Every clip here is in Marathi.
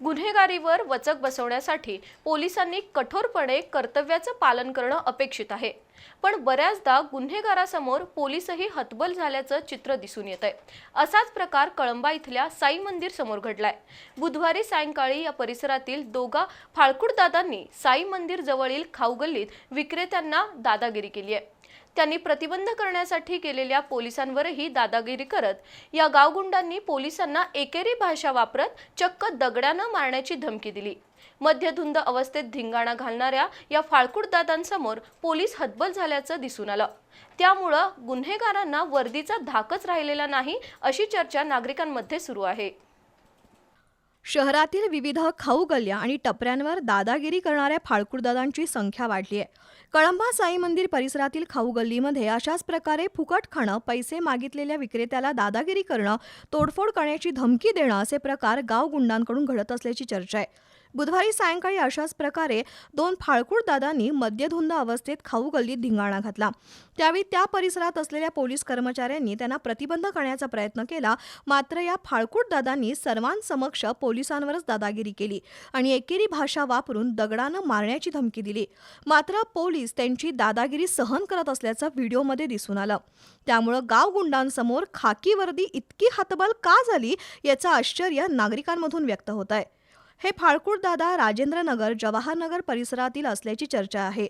गुन्हेगारीवर वचक बसवण्यासाठी पोलिसांनी कठोरपणे कर्तव्याचं पालन करणं अपेक्षित आहे. पण बऱ्याचदा गुन्हेगारासमोर पोलीसही हतबल झाल्याचं चित्र दिसून येत आहे असाच प्रकार कळंबा इथल्या साई मंदिर समोर घडलाय. बुधवारी सायंकाळी या परिसरातील दोघा फाळकुडदादांनी साई मंदिर जवळील खाऊगल्लीत विक्रेत्यांना दादागिरी केली आहे त्यांनी प्रतिबंध करण्यासाठी केलेल्या पोलिसांवरही दादागिरी करत या गावगुंडांनी पोलिसांना एकेरी भाषा वापरत चक्क दगडानं मारण्याची धमकी दिली. मध्यधुंद अवस्थेत धिंगाणा घालणाऱ्या या फाळकुड दादांसमोर पोलीस हतबल झाल्याचं दिसून आलं. त्यामुळं गुन्हेगारांना वर्दीचा धाकच राहिलेला नाही अशी चर्चा नागरिकांमध्ये सुरू आहे. शहरातील विविध खाऊ गल्ल्या आणि टपऱ्यांवर दादागिरी करणाऱ्या फाळकुडदादांची संख्या वाढली आहे. कळंबा साई मंदिर परिसरातील खाऊ गल्लीमध्ये अशाच प्रकारे फुकट खाणं पैसे मागितलेल्या विक्रेत्याला दादागिरी करणं तोडफोड करण्याची धमकी देणं असे प्रकार गाव गुंडांकडून घडत असल्याची चर्चा आहे. बुधवारी सायंकाळी अशाच प्रकारे दोन फाळकूड दादांनी मद्यधुंद अवस्थेत खाऊ गल्लीत धिंगाणा घातला. त्यावेळी त्या परिसरात असलेल्या पोलीस कर्मचाऱ्यांनी त्यांना प्रतिबंध करण्याचा प्रयत्न केला. मात्र या फाळकूट दादांनी सर्वांसमक्ष पोलिसांवरच दादागिरी केली आणि एकेरी भाषा वापरून दगडानं मारण्याची धमकी दिली. मात्र पोलीस त्यांची दादागिरी सहन करत असल्याचं व्हिडिओमध्ये दिसून आलं. त्यामुळं गाव गुंडांसमोर खाकी वर्दी इतकी हातबल का झाली याचं आश्चर्य नागरिकांमधून व्यक्त होत आहे हे फाळकुड दादा राजेंद्रनगर जवाहरनगर परिसरातील असल्याची चर्चा आहे.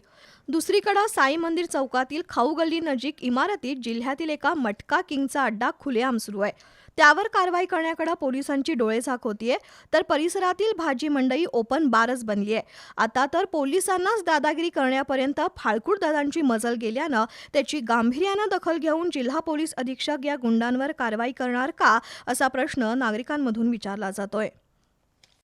दुसरीकडे साई मंदिर चौकातील खाऊ गल्ली नजीक इमारतीत जिल्ह्यातील एका मटका किंगचा अड्डा खुलेआम सुरू आहे. त्यावर कारवाई करण्याकडे पोलिसांची डोळेझाक होतीये तर परिसरातील भाजी मंडई ओपन बारच बनली आहे आता तर पोलिसांनाच दादागिरी करण्यापर्यंत फाळकूट दादांची मजल गेल्यानं त्याची गांभीर्यानं दखल घेऊन जिल्हा पोलीस अधीक्षक या गुंडांवर कारवाई करणार का असा प्रश्न नागरिकांमधून विचारला जातोय.